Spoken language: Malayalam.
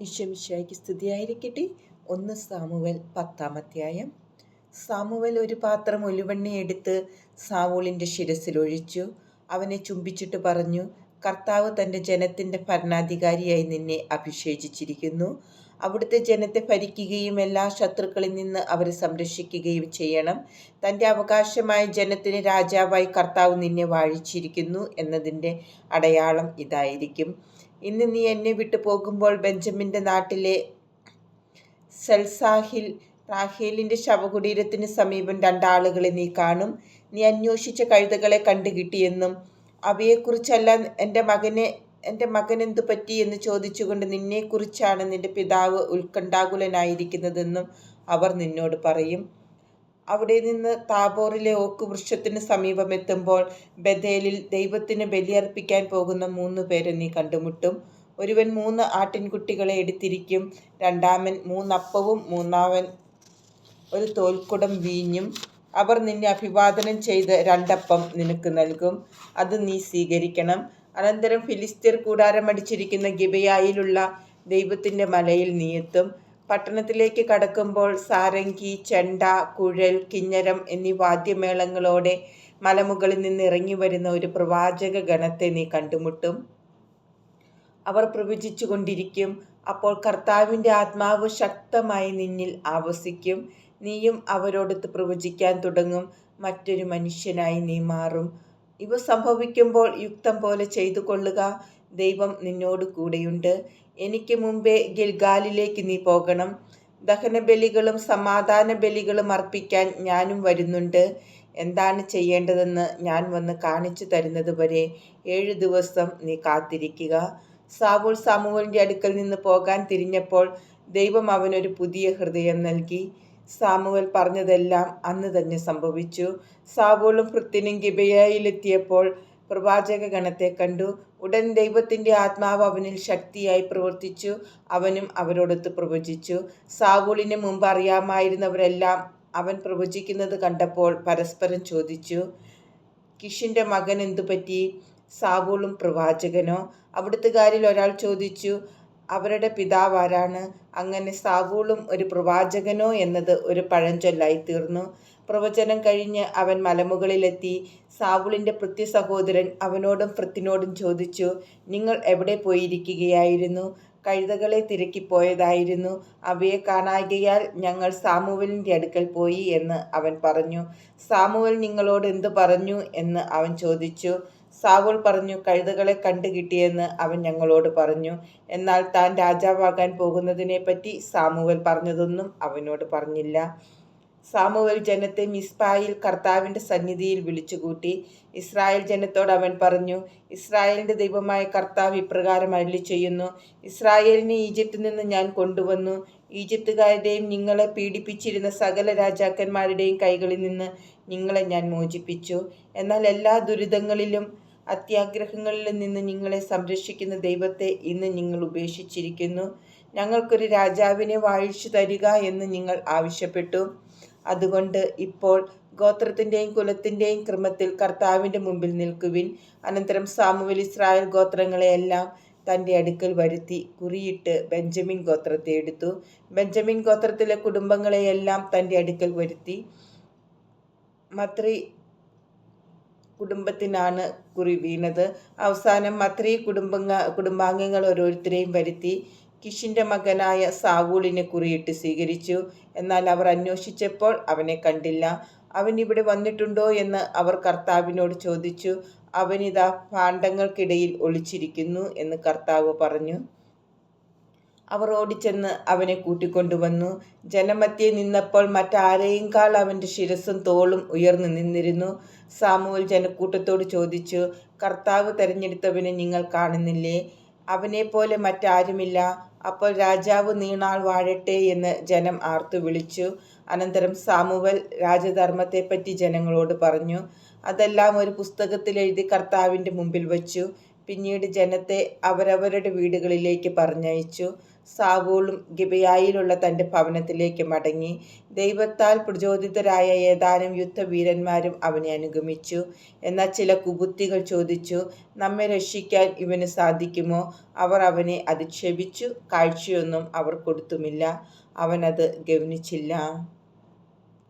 ഈശ്വമിശായിക്ക് സ്തുതിയായിരിക്കട്ടെ. ഒന്ന് സാമുവൽ പത്താമധ്യായം സാമുവൽ ഒരു പാത്രം ഒലിവെണ്ണ എടുത്ത് സാവൂളിന്റെ ശിരസിലൊഴിച്ചു അവനെ ചുംബിച്ചിട്ട് പറഞ്ഞു കർത്താവ് തന്റെ ജനത്തിന്റെ ഭരണാധികാരിയായി നിന്നെ അഭിഷേചിച്ചിരിക്കുന്നു. അവിടുത്തെ ജനത്തെ ഭരിക്കുകയും എല്ലാ ശത്രുക്കളിൽ നിന്ന് അവരെ സംരക്ഷിക്കുകയും ചെയ്യണം. തന്റെ അവകാശമായ ജനത്തിന് രാജാവായി കർത്താവ് നിന്നെ വാഴിച്ചിരിക്കുന്നു എന്നതിന്റെ അടയാളം ഇതായിരിക്കും. ഇന്ന് നീ എന്നെ വിട്ടു പോകുമ്പോൾ ബെഞ്ചമിന്റെ നാട്ടിലെ സെൽസാഹിൽ റാഹേലിന്റെ ശവകുടീരത്തിന് സമീപം രണ്ടാളുകളെ നീ കാണും. നീ അന്വേഷിച്ച കഴുതകളെ കണ്ടുകിട്ടിയെന്നും അവയെക്കുറിച്ചല്ല എന്റെ മകനെ എന്റെ മകൻ എന്തു പറ്റി എന്ന് ചോദിച്ചുകൊണ്ട് നിന്നെക്കുറിച്ചാണ് നിന്റെ പിതാവ് ഉത്കണ്ഠാകുലനായിരിക്കുന്നതെന്നും അവർ നിന്നോട് പറയും. അവിടെ നിന്ന് താബോറിലെ ഓക്ക് വൃക്ഷത്തിന് സമീപമെത്തുമ്പോൾ ബദേലിൽ ദൈവത്തിന് ബലിയർപ്പിക്കാൻ പോകുന്ന മൂന്ന് പേരെ നീ കണ്ടുമുട്ടും. ഒരുവൻ മൂന്ന് ആട്ടിൻകുട്ടികളെ എടുത്തിരിക്കും. രണ്ടാമൻ മൂന്നപ്പവും മൂന്നാമൻ ഒരു തോൽക്കുടം വീഞ്ഞും. അവർ നിന്നെ അഭിവാദനം ചെയ്ത് രണ്ടപ്പം നിനക്ക് നൽകും. അത് നീ സ്വീകരിക്കണം. അനന്തരം ഫിലിസ്തീർ കൂടാരമടിച്ചിരിക്കുന്ന ഗിബയായിലുള്ള ദൈവത്തിന്റെ മലയിൽ നീയെത്തും പട്ടണത്തിലേക്ക് കടക്കുമ്പോൾ സാരംഗി ചെണ്ട കുഴൽ കിഞ്ഞരം എന്നീ വാദ്യമേളങ്ങളോടെ മലമുകളിൽ നിന്ന് ഇറങ്ങി വരുന്ന ഒരു പ്രവാചക ഗണത്തെ നീ കണ്ടുമുട്ടും. അവർ പ്രവചിച്ചു കൊണ്ടിരിക്കും അപ്പോൾ കർത്താവിന്റെ ആത്മാവ് ശക്തമായി നിന്നിൽ ആവസിക്കും. നീയും അവരോടൊത്ത് പ്രവചിക്കാൻ തുടങ്ങും മറ്റൊരു മനുഷ്യനായി നീ മാറും. ഇവ സംഭവിക്കുമ്പോൾ യുക്തം പോലെ ചെയ്തു കൊള്ളുക ദൈവം നിന്നോട് കൂടെയുണ്ട്. എനിക്ക് മുമ്പേ ഗിൽഗാലിലേക്ക് നീ പോകണം. ദഹനബലികളും സമാധാന ബലികളും അർപ്പിക്കാൻ ഞാനും വരുന്നുണ്ട്. എന്താണ് ചെയ്യേണ്ടതെന്ന് ഞാൻ വന്ന് കാണിച്ചു തരുന്നത് വരെ ഏഴു ദിവസം നീ കാത്തിരിക്കുക. സാവൂൾ സാമുവലിന്റെ അടുക്കൽ നിന്ന് പോകാൻ തിരിഞ്ഞപ്പോൾ ദൈവം അവനൊരു പുതിയ ഹൃദയം നൽകി. സാമുവൽ പറഞ്ഞതെല്ലാം അന്ന് തന്നെ സംഭവിച്ചു. സാവൂളും പൃഥ്വിനും ഗിബയായിലെത്തിയപ്പോൾ പ്രവാചക ഗണത്തെ കണ്ടു. ഉടൻ ദൈവത്തിന്റെ ആത്മാവ് അവനിൽ ശക്തിയായി പ്രവർത്തിച്ചു. അവനും അവരോടൊത്ത് പ്രവചിച്ചു. സാവൂളിന് മുമ്പ് അറിയാമായിരുന്നവരെല്ലാം അവൻ പ്രവചിക്കുന്നത് കണ്ടപ്പോൾ പരസ്പരം ചോദിച്ചു കിഷിന്റെ മകൻ എന്തു പറ്റി? സാവൂളും പ്രവാചകനോ? അവിടുത്തുകാരിൽ ഒരാൾ ചോദിച്ചു അവരുടെ പിതാവ് ആരാണ്? അങ്ങനെ സാവൂളും ഒരു പ്രവാചകനോ എന്നത് ഒരു പഴഞ്ചൊല്ലായി തീർന്നു. പ്രവചനം കഴിഞ്ഞ് അവൻ മലമുകളിലെത്തി. സാവുളിന്റെ പൃഥ്വി സഹോദരൻ അവനോടും പൃഥ്വിനോടും ചോദിച്ചു നിങ്ങൾ എവിടെ പോയിരിക്കുകയായിരുന്നു? കഴുതകളെ തിരക്കിപ്പോയതായിരുന്നു അവയെ കാണാകയാൽ ഞങ്ങൾ സാമുവലിന്റെ അടുക്കൽ പോയി എന്ന് അവൻ പറഞ്ഞു. സാമുവൽ നിങ്ങളോട് എന്തു പറഞ്ഞു? എന്ന് അവൻ ചോദിച്ചു. സാവുൾ പറഞ്ഞു കഴുതകളെ കണ്ടുകിട്ടിയെന്ന് അവൻ ഞങ്ങളോട് പറഞ്ഞു. എന്നാൽ താൻ രാജാവാകാൻ പോകുന്നതിനെപ്പറ്റി സാമുവൽ പറഞ്ഞതൊന്നും അവനോട് പറഞ്ഞില്ല. സാമുവൽ ജനത്തെ മിസ്പായിൽ കർത്താവിന്റെ സന്നിധിയിൽ വിളിച്ചുകൂട്ടി. ഇസ്രായേൽ ജനത്തോട് അവൻ പറഞ്ഞു ഇസ്രായേലിന്റെ ദൈവമായ കർത്താവ് ഇപ്രകാരം അരളി ചെയ്യുന്നു ഇസ്രായേലിനെ ഈജിപ്തിൽ നിന്ന് ഞാൻ കൊണ്ടുവന്നു. ഈജിപ്തുകാരുടെയും നിങ്ങളെ പീഡിപ്പിച്ചിരുന്ന സകല രാജാക്കന്മാരുടെയും കൈകളിൽ നിന്ന് നിങ്ങളെ ഞാൻ മോചിപ്പിച്ചു. എന്നാൽ എല്ലാ ദുരിതങ്ങളിലും അത്യാഗ്രഹങ്ങളിൽ നിന്ന് നിങ്ങളെ സംരക്ഷിക്കുന്ന ദൈവത്തെ ഇന്ന് നിങ്ങൾ ഉപേക്ഷിച്ചിരിക്കുന്നു. ഞങ്ങൾക്കൊരു രാജാവിനെ വാഴിച്ചു തരിക എന്ന് നിങ്ങൾ ആവശ്യപ്പെട്ടു. അതുകൊണ്ട് ഇപ്പോൾ ഗോത്രത്തിന്റെയും കുലത്തിന്റെയും ക്രമത്തിൽ കർത്താവിന്റെ മുമ്പിൽ നിൽക്കുവിൻ. അനന്തരം സാമുവൽ ഇസ്രായേൽ ഗോത്രങ്ങളെയെല്ലാം തന്റെ അടുക്കൽ വരുത്തി കുറിയിട്ട് ബെഞ്ചമിൻ ഗോത്രത്തെ എടുത്തു. ബെഞ്ചമിൻ ഗോത്രത്തിലെ കുടുംബങ്ങളെയെല്ലാം തന്റെ അടുക്കൽ വരുത്തി. മത്രി കുടുംബത്തിനാണ് കുറി വീണത്. അവസാനം മത്രി കുടുംബങ്ങ കുടുംബാംഗങ്ങൾ ഓരോരുത്തരെയും വരുത്തി. കിഷിന്റെ മകനായ സാവൂളിനെ കുറിയിട്ട് സ്വീകരിച്ചു. എന്നാൽ അവർ അന്വേഷിച്ചപ്പോൾ അവനെ കണ്ടില്ല. അവൻ ഇവിടെ വന്നിട്ടുണ്ടോ എന്ന് അവർ കർത്താവിനോട് ചോദിച്ചു. അവനിതാ പാണ്ഡങ്ങൾക്കിടയിൽ ഒളിച്ചിരിക്കുന്നു എന്ന് കർത്താവ് പറഞ്ഞു. അവർ ഓടിച്ചെന്ന് അവനെ കൂട്ടിക്കൊണ്ടുവന്നു. ജനമധ്യെ നിന്നപ്പോൾ മറ്റാരെയുംകാൾ അവന്റെ ശിരസും തോളും ഉയർന്നു നിന്നിരുന്നു. സാമുവൽ ജനക്കൂട്ടത്തോട് ചോദിച്ചു കർത്താവ് തെരഞ്ഞെടുത്തവനെ നിങ്ങൾ കാണുന്നില്ലേ? അവനെപ്പോലെ മറ്റാരുമില്ല. അപ്പോൾ രാജാവ് നീണാൾ വാഴട്ടെ എന്ന് ജനം ആർത്തു വിളിച്ചു. അനന്തരം സാമുവൽ രാജധർമ്മത്തെപ്പറ്റി ജനങ്ങളോട് പറഞ്ഞു. അതെല്ലാം ഒരു പുസ്തകത്തിൽ എഴുതി കർത്താവിന്റെ മുമ്പിൽ വച്ചു. പിന്നീട് ജനത്തെ അവരവരുടെ വീടുകളിലേക്ക് പറഞ്ഞയച്ചു. സാവൂളും ഗിബയായിലുള്ള തന്റെ ഭവനത്തിലേക്ക് മടങ്ങി. ദൈവത്താൽ പ്രചോദിതരായ ഏതാനും യുദ്ധവീരന്മാരും അവനെ അനുഗമിച്ചു. എന്നാൽ ചില കുബുദ്ധികൾ ചോദിച്ചു നമ്മെ രക്ഷിക്കാൻ ഇവന് സാധിക്കുമോ? അവർ അവനെ അധിക്ഷേപിച്ചു. കാഴ്ചയൊന്നും അവർ കൊടുത്തുമില്ല. അവനത് ഗൗനിച്ചില്ല.